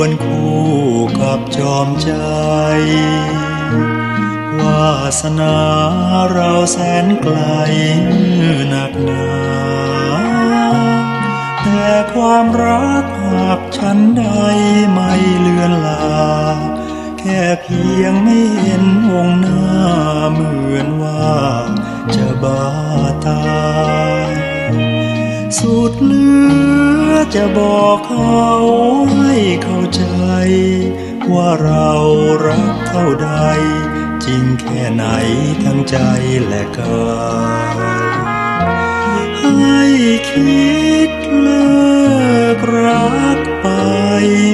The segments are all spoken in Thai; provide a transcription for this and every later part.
ควนคู่กับจอมใจ วาสนาเราแสนไกลหนักหนาแต่ความรักหากฉันใดไม่เลือนลา แค่เพียงไม่เห็นวงหน้าเหมือนว่าจะบาตา สุดเหลือจะบอกเขาให้เข้าใจ ว่าเรารักเท่าใด จริงแค่ไหนทั้งใจและกายให้คิดเลิกรักไป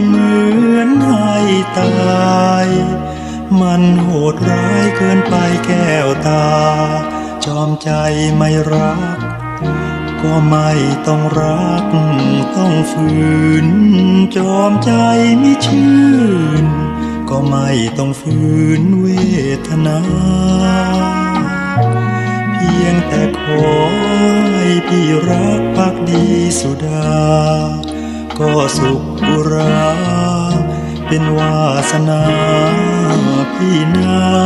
เหมือนให้ตาย มันโหดร้ายเกินไปแก้วตา จอมใจไม่รัก ก็ไม่ต้องรัก ต้องฝืน จอมใจไม่ชื่น ก็ไม่ต้องฝืนเวทนา เพียงแต่ขอให้พี่รักพักดีสุดา ก็สุขอุรา เป็นวาสนาพี่นัก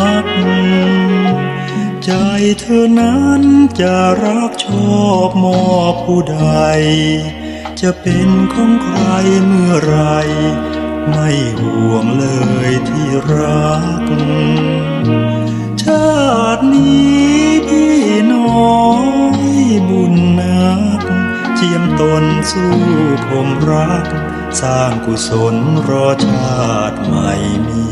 ใจเธอนั้นจะรักชอบมอบผู้ใด จะเป็นของใครเมื่อไร ไม่ห่วงเลยที่รัก ชาตินี้พี่น้อยบุญนัก เจียมตนสู้ผมรัก สร้างกุศลรอชาติใหม่มี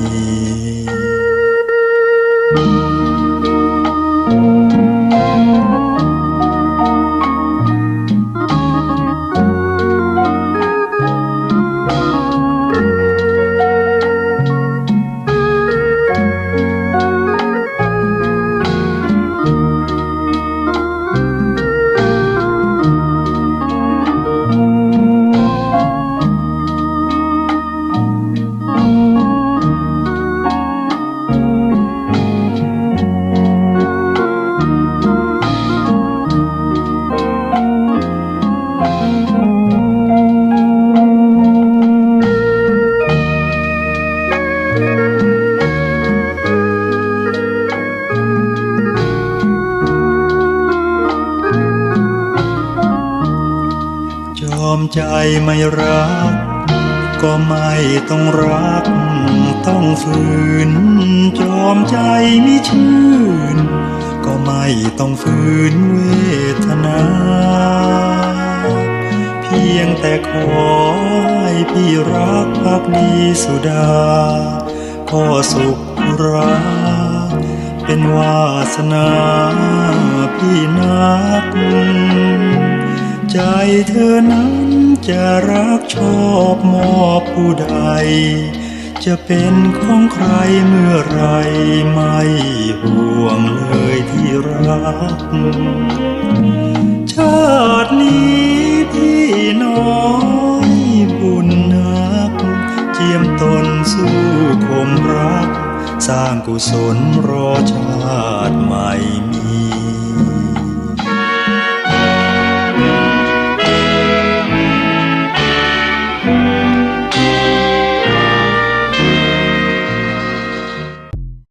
อมใจไม่รัก ก็ไม่ต้องรัก ต้องฝืน จอมใจไม่ชื่น ก็ไม่ต้องฝืนเวทนา เพียงแต่ขอให้พี่รักพักดีสุดาก็สุขราเป็นวาสนาพี่นัก ใจเธอนั้นจะรักชอบมอบผู้ใด จะเป็นของใครเมื่อไรไม่ห่วงเลยที่รัก ชาตินี้พี่น้อยบุญนัก เจียมตนสู้คมรัก สร้างกุศลรอชาติใหม่